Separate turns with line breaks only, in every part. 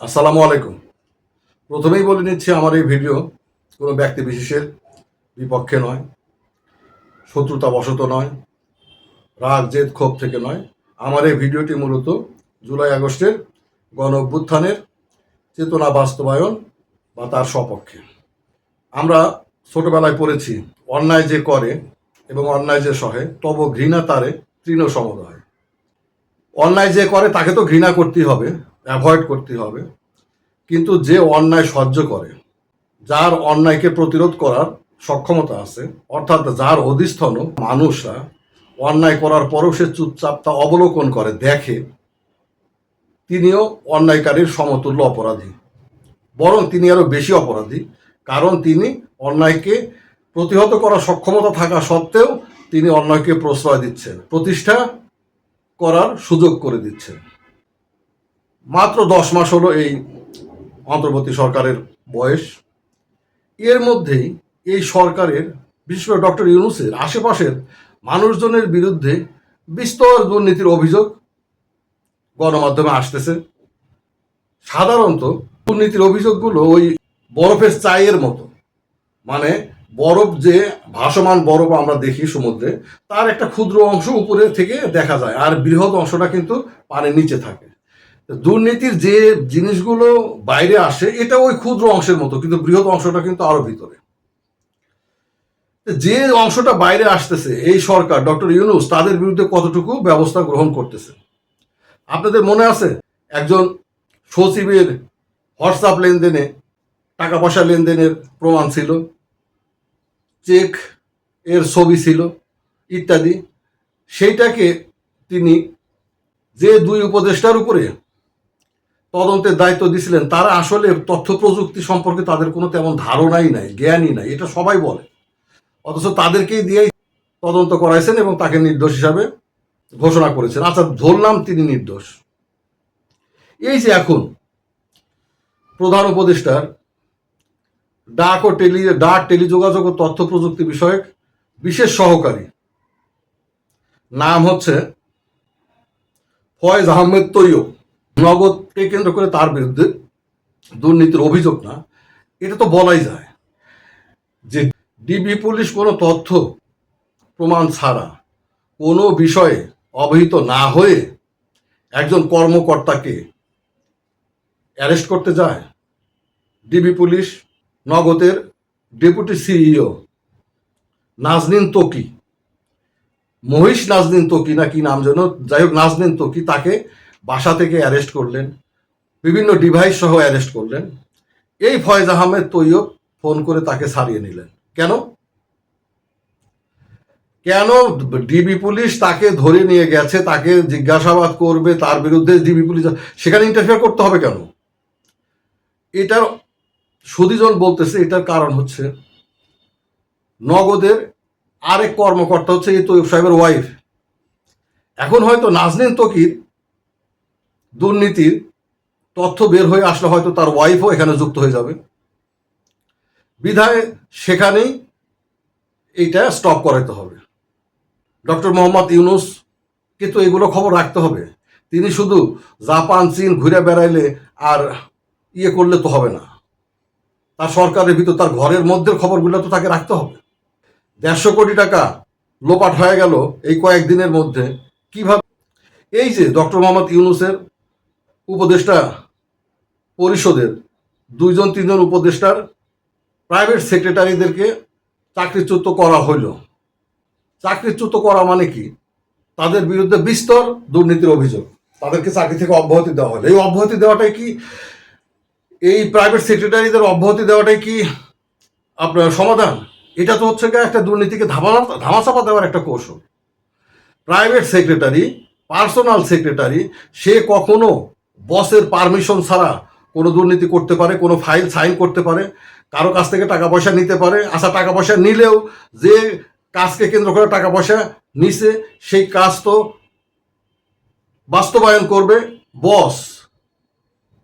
আসসালামু আলাইকুম। প্রথমেই বলে নিচ্ছি, আমার এই ভিডিও কোনো ব্যক্তি বিশেষের বিপক্ষে নয় শত্রুতা বশত নয়, রাগ, জেদ, ক্ষোভ থেকে নয়। আমার এই ভিডিওটি মূলত জুলাই আগস্টের গণ অভ্যুত্থানের চেতনা বাস্তবায়ন বা তার সপক্ষে আমরা ছোটবেলায় পড়েছি, অন্যায় যে করে এবং অন্যায় যে সহে, তব ঘৃণা তারে তৃণ সমদয়। অন্যায় যে করে, তাকে তো ঘৃণা করতেই হবে। অ্যাভয়েড করতে হবে। কিন্তু যে অন্যায় সহ্য করে, যার অন্যায়কে প্রতিরোধ করার সক্ষমতা আছে, অর্থাৎ যার অধিস্থন মানুষরা অন্যায় করার পরও সে চুপচাপ তা অবলোকন করে, দেখে, তিনিও অন্যায়কারীর সমতুল্য অপরাধী। বরং তিনি আরও বেশি অপরাধী, কারণ তিনি অন্যায়কে প্রতিহত করার সক্ষমতা থাকা সত্ত্বেও তিনি অন্যায়কে প্রশ্রয় দিচ্ছেন, প্রতিষ্ঠা করার সুযোগ করে দিচ্ছেন। মাত্র দশ মাস হলো এই অন্তর্বর্তী সরকারের বয়স। এর মধ্যেই এই সরকারের, বিশেষ করে ডক্টর ইউনুসের আশেপাশের মানুষজনের বিরুদ্ধে বিস্তর দুর্নীতির অভিযোগ গণমাধ্যমে আসতেছে। সাধারণত দুর্নীতির অভিযোগগুলো ওই বরফের চায়ের মতো। মানে বরফ যে ভাসমান বরফ আমরা দেখি সমুদ্রে, তার একটা ক্ষুদ্র অংশ উপরে থেকে দেখা যায়। আর বৃহৎ অংশটা কিন্তু পানির নিচে থাকে। দুর্নীতির যে জিনিসগুলো বাইরে আসে, এটা ওই ক্ষুদ্র অংশের মতো, কিন্তু বৃহৎ অংশটা কিন্তু আরও ভিতরে। যে অংশটা বাইরে আসতেছে, এই সরকার, ডক্টর ইউনুস, তাদের বিরুদ্ধে কতটুকু ব্যবস্থা গ্রহণ করতেছে? আপনাদের মনে আছে? একজন সচিবের হোয়াটসঅ্যাপ লেনদেনে টাকা পয়সা লেনদেনের প্রমাণ ছিল, চেক এর ছবি ছিল, ইত্যাদি। সেইটাকে তিনি, যে দুই উপদেষ্টার উপরে তদন্তের দায়িত্ব দিছিলেন, তারা আসলে তথ্য প্রযুক্তি সম্পর্কে তাদের কোনো তেমন ধারণাই নাই, জ্ঞানই নাই, এটা সবাই বলে। অথচ তাদেরকেই দিয়েই তদন্ত করাইছেন এবং তাকে নির্দোষ হিসাবে ঘোষণা করেছেন। আচ্ছা ধরলাম তিনি নির্দোষ। এই যে এখন প্রধান উপদেষ্টার ডাক ও টেলি, ডাক, টেলিযোগাযোগ ও তথ্য প্রযুক্তি বিষয়ক বিশেষ সহকারী, নাম হচ্ছে ফয়েজ আহমেদ তৈয়ব। নগদকে কেন্দ্র করে তার বিরুদ্ধে দুর্নীতির অভিযোগ না, এটা তো বলাই যায় যে ডিবি পুলিশ কোনো তথ্য, প্রমাণ ছাড়া কোনো বিষয়ে অবহিত না হয়ে একজন কর্মকর্তাকে অ্যারেস্ট করতে যায় ডিবি পুলিশ, নগদের ডেপুটি সিইও নাজনিন তোকি। মহিষ নাজনীন তোকি না কি নাম যেন, যাই হোক, নাজনীন তোকি তাকে বাসা থেকে অ্যারেস্ট করলেন। বিভিন্ন ডিভাইস সহ অ্যারেস্ট করলেন। এই ফয়েজ আহমেদ তৈয়ব ফোন করে তাকে ছাড়িয়ে নিলেন। কেন? কেন ডিবি পুলিশ তাকে ধরে নিয়ে গেছে, তাকে জিজ্ঞাসাবাদ করবে, তার বিরুদ্ধে ডিবি পুলিশ সেখানে ইন্টারফেয়ার করতে হবে কেন? এটার সুদীজন বলতেছে, এটার কারণ হচ্ছে নগদের আরেক কর্মকর্তা হচ্ছে এই তৈব সাহেবের ওয়াইফ এখন হয়তো নাজনীন তকির দুর্নীতির তথ্য বের হয়ে আসলে হয়তো তার ওয়াইফও এখানে যুক্ত হয়ে যাবে। বিধায় সেখানেই এইটা স্টপ করাইতে হবে। ডক্টর মোহাম্মদ ইউনুস কিন্তু এগুলো খবর রাখতে হবে। তিনি শুধু জাপান, চীন ঘুরে বেড়াইলে আর ইয়ে করলে তো হবে না। তার সরকারের ভিতর, তার ঘরের মধ্যে খবরগুলো তো তাকে রাখতে হবে। দেড়শো কোটি টাকা লোপাট হয়ে গেল এই কয়েকদিনের মধ্যে। কীভাবে এই যে ডক্টর মোহাম্মদ ইউনুসের উপদেষ্টা পরিষদের দুইজন, তিনজন উপদেষ্টার প্রাইভেট সেক্রেটারিদেরকে চাকরিচ্যুত করা হইল। চাকরিচ্যুত করা মানে কি? তাদের বিরুদ্ধে বিস্তর দুর্নীতির অভিযোগ। তাদেরকে চাকরি থেকে অব্যাহতি দেওয়া হলো। এই অব্যাহতি দেওয়াটাই কি? এই প্রাইভেট সেক্রেটারিদের অব্যাহতি দেওয়াটাই কি আপনার সমাধান? এটা তো হচ্ছে একটা দুর্নীতিকে ধামা, ধামাচাপা দেওয়ার একটা কৌশল। প্রাইভেট সেক্রেটারি পার্সোনাল সেক্রেটারি সে কখনো বসের পারমিশন ছাড়া কোনো দুর্নীতি করতে পারে, কোনো ফাইল সাইন করতে পারে, কারও কাছ থেকে টাকা পয়সা নিতে পারে আচ্ছা টাকা পয়সা নিলেও যে কাজকে কেন্দ্র করে টাকা পয়সা নিছে, সেই কাজ তো বাস্তবায়ন করবে বস,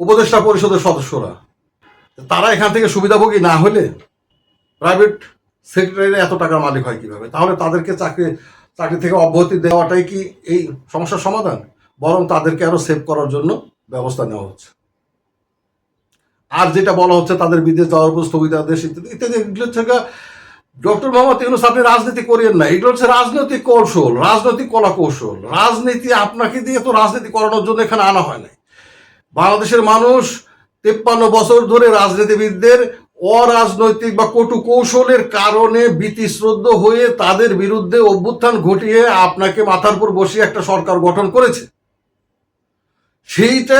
উপদেষ্টা পরিষদের সদস্যরা। তারা এখান থেকে সুবিধাভোগী না হলে প্রাইভেট সেক্রেটারিরা এত টাকার মালিক হয় কীভাবে? তাহলে তাদেরকে চাকরি চাকরি থেকে অব্যাহতি দেওয়াটাই কি এই সমস্যার সমাধান? বরং তাদেরকে আরও সেভ করার জন্য ব্যবস্থা নেওয়া হচ্ছে। আর যেটা বলা হচ্ছে তাদের বিদেশ যাওয়ার উপর স্থগিতাদেশ ইত্যাদি ইত্যাদি, এগুলো থেকে ডক্টর মোহাম্মদ ইউনুস আপনি রাজনীতি করিয়েন না। এগুলো হচ্ছে রাজনৈতিক কৌশল, রাজনৈতিক কলা কৌশল রাজনীতি আপনাকে দিয়ে তো রাজনীতি করানোর জন্য এখানে আনা হয় নাই। বাংলাদেশের মানুষ তেপ্পান্ন বছর ধরে রাজনীতিবিদদের অরাজনৈতিক বা কটু কৌশলের কারণে বিতিশ্রদ্ধ হয়ে তাদের বিরুদ্ধে অভ্যুত্থান ঘটিয়ে আপনাকে মাথার উপর বসিয়ে একটা সরকার গঠন করেছে। সেইটা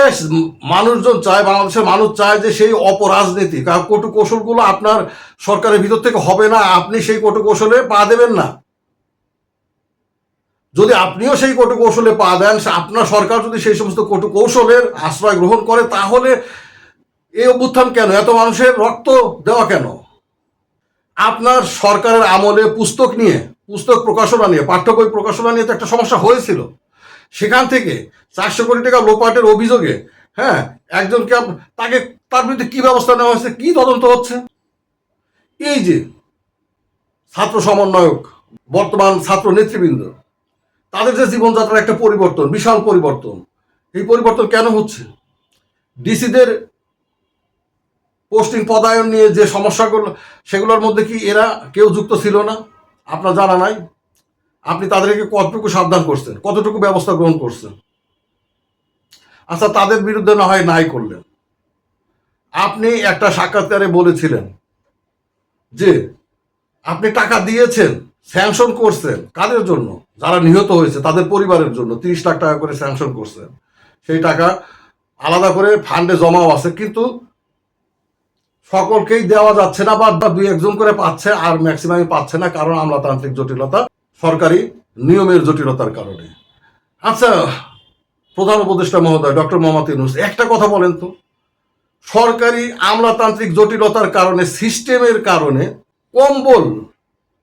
মানুষজন চায়, বাংলাদেশের মানুষ চায় যে সেই অপরাজনীতি কারণ কটু কৌশলগুলো আপনার সরকারের ভিতর থেকে হবে না, আপনি সেই কটু কৌশলে পা দেবেন না। যদি আপনিও সেই কটু কৌশলে পা দেন আপনার সরকার যদি সেই সমস্ত কটু কৌশলের আশ্রয় গ্রহণ করে, তাহলে এই অভ্যুত্থান কেন? এত মানুষের রক্ত দেওয়া কেন? আপনার সরকারের আমলে পুস্তক নিয়ে, পুস্তক প্রকাশনা নিয়ে পাঠ্য বই প্রকাশনা নিয়ে তো একটা সমস্যা হয়েছিল। সেখান থেকে চারশো কোটি টাকা লোপাটের অভিযোগে হ্যাঁ একজনকে তাকে, তার বিরুদ্ধে কি ব্যবস্থা নেওয়া হয়েছে, কি তদন্ত হচ্ছে? এই যে ছাত্র সমন্বয়ক, বর্তমান ছাত্র নেতৃবৃন্দ, তাদের যে জীবনযাত্রার একটা পরিবর্তন, বিশাল পরিবর্তন, এই পরিবর্তন কেন হচ্ছে? ডিসিদের পোস্টিং পদায়ন নিয়ে যে সমস্যাগুলো, সেগুলোর মধ্যে কি এরা কেউ যুক্ত ছিল না? আপনার জানা নাই? আপনি তাদেরকে কতটুকু সাবধান করছেন? কতটুকু ব্যবস্থা গ্রহণ করছেন? আচ্ছা তাদের বিরুদ্ধে না হয় নাই করলেন। আপনি একটা সাক্ষাৎকারে বলেছিলেন যে আপনি টাকা দিয়েছেন স্যাংশন করছেন কাদের জন্য? যারা নিহত হয়েছে, তাদের পরিবারের জন্য তিরিশ লাখ টাকা করে স্যাংশন করছেন। সেই টাকা আলাদা করে ফান্ডে জমাও আছে, কিন্তু সকলকেই দেওয়া যাচ্ছে না বা দুই একজন করে পাচ্ছে, আর ম্যাক্সিমামই পাচ্ছে না, কারণ আমলাতান্ত্রিক জটিলতা সরকারি নিয়মের জটিলতার কারণে। আচ্ছা প্রধান উপদেষ্টা মহোদয়, ডক্টর মোহাম্মদ ইউনুস, একটা কথা বলেন তো। সরকারি আমলাতান্ত্রিক জটিলতার কারণে, সিস্টেমের কারণে কম্বল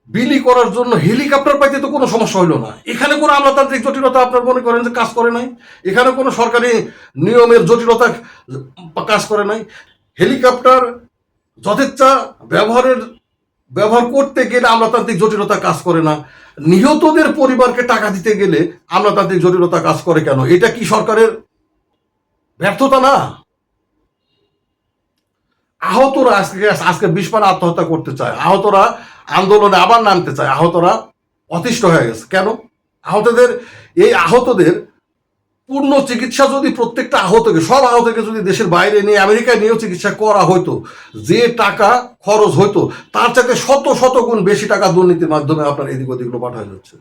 বিলি করার জন্য হেলিকপ্টার পাইতে তো কোনো সমস্যা হইল না। এখানে কোনো আমলাতান্ত্রিক জটিলতা আপনার মনে করেন যে কাজ করে নাই? এখানে কোনো সরকারি নিয়মের জটিলতা কাজ করে নাই? হেলিকপ্টার যথেচ্ছা ব্যবহারের, ব্যবহার করতে গেলে আমলাতান্ত্রিক জটিলতা কাজ করে না। নিহতদের পরিবারকে টাকা দিতে গেলে আমলাতান্ত্রিক জটিলতা কাজ করে কেন? এটা কি সরকারের ব্যর্থতা না? আহতরা আজকে আজকে বিশ পানে আত্মহত্যা করতে চায়। আহতরা আন্দোলনে আবার নামতে চায়। আহতরা অতিষ্ঠ হয়ে গেছে। কেন? আহতদের এই আহতদের পূর্ণ চিকিৎসা যদি প্রত্যেকটা আহতকে, সব আহতকে যদি দেশের বাইরে নিয়ে, আমেরিকায় নিয়েও চিকিৎসা করা হতো যে টাকা খরচ হতো তার চাইতে শত শত গুণ বেশি টাকা দুর্নীতির মাধ্যমে আপনার এদিক ওদিকগুলো পাঠানো যাচ্ছে।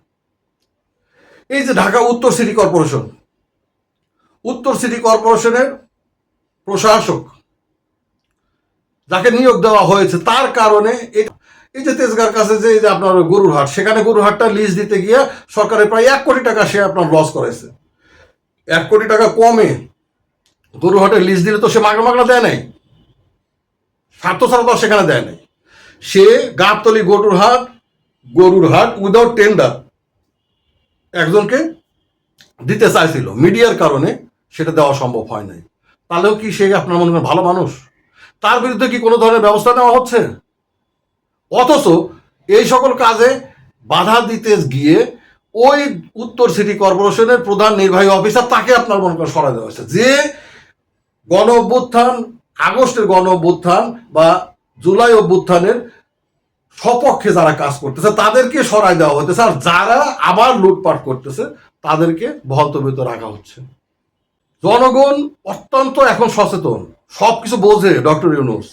এই যে ঢাকা উত্তর সিটি কর্পোরেশন, উত্তর সিটি কর্পোরেশনের প্রশাসক যাকে নিয়োগ দেওয়া হয়েছে, তার কারণে এই যে তেজগার কাছে যে আপনার গরুর হাট সেখানে গরুর হাটটা লিজ দিতে গিয়ে সরকারের প্রায় এক কোটি টাকা সে আপনার লস করেছে এক কোটি টাকা কমে। গরুর হাটের লিজ দিলে তো সে মাগনা মাগনা দেয় নাই। স্বার্থ ছাড়া সেখানে দেয় নাই। সে গাবতলি গরুর হাট গরুর হাট উইদাউট টেন্ডার একজনকে দিতে চাইছিল। মিডিয়ার কারণে সেটা দেওয়া সম্ভব হয় নাই। তাহলেও কি সে আপনার মনে করেন ভালো মানুষ? তার বিরুদ্ধে কি কোনো ধরনের ব্যবস্থা নেওয়া হচ্ছে? অথচ এই সকল কাজে বাধা দিতে গিয়ে ওই উত্তর সিটি কর্পোরেশনের প্রধান নির্বাহী অফিসার তাকে আপনার মনে করেন সরাই দেওয়া হয়েছে। যে গণ অভ্যুত্থান আগস্টের গণ অভ্যুত্থান বা জুলাই অভ্যুত্থানের সপক্ষে যারা কাজ করতেছে, তাদেরকে সরাই দেওয়া হতেছে আর যারা আবার লুটপাট করতেছে, তাদেরকে ভলতবিত রাখা হচ্ছে। জনগণ অত্যন্ত এখন সচেতন, সবকিছু বোঝে ডক্টর ইউনুস।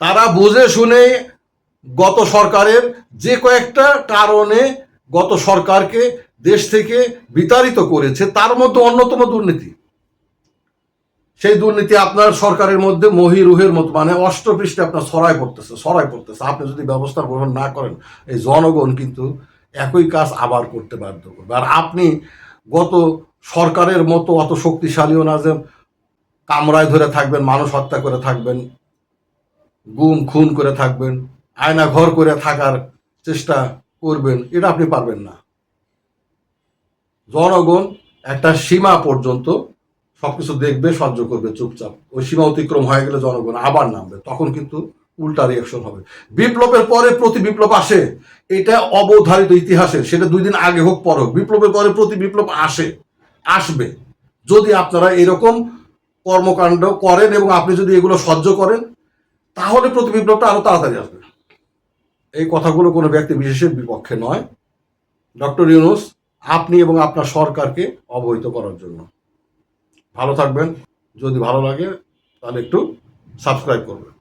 তারা বুঝে শুনে গত সরকারের যে কয়েকটা কারণে গত সরকারকে দেশ থেকে বিতাড়িত করেছে, তার মধ্যে অন্যতম দুর্নীতি। সেই দুর্নীতি আপনার সরকারের মধ্যে মহিরুহের মতো মানে অষ্টপৃষ্ঠে আপনার ছড়াই পড়তেছে ছড়াই পড়তেছে। আপনি যদি ব্যবস্থা গ্রহণ না করেন, এই জনগণ কিন্তু একই কাজ আবার করতে বাধ্য করবে। আর আপনি গত সরকারের মতো অত শক্তিশালীও না যে কামরায় ধরে থাকবেন, মানুষ হত্যা করে থাকবেন, গুম, খুন করে থাকবেন আয়না ঘর করে থাকার চেষ্টা করবেন, এটা আপনি পারবেন না। জনগণ একটা সীমা পর্যন্ত সবকিছু দেখবে, সহ্য করবে, চুপচাপ। ওই সীমা অতিক্রম হয়ে গেলে জনগণ আবার নামবে, তখন কিন্তু উল্টা রিয়াকশন হবে। বিপ্লবের পরে প্রতি বিপ্লব আসে, এটা অবধারিত ইতিহাসের সেটা দুই দিন আগে হোক, পর হোক, বিপ্লবের পরে প্রতি বিপ্লব আসে, আসবে। যদি আপনারা এরকম কর্মকাণ্ড করেন এবং আপনি যদি এগুলো সহ্য করেন, তাহলে প্রতি বিপ্লবটা আরও তাড়াতাড়ি আসবে। এই কথাগুলো কোনো ব্যক্তি বিশেষের বিপক্ষে নয়। ডক্টর ইউনুস, আপনি এবং আপনার সরকারকে অবহিত করার জন্য। ভালো থাকবেন। যদি ভালো লাগে, তাহলে একটু সাবস্ক্রাইব করবেন।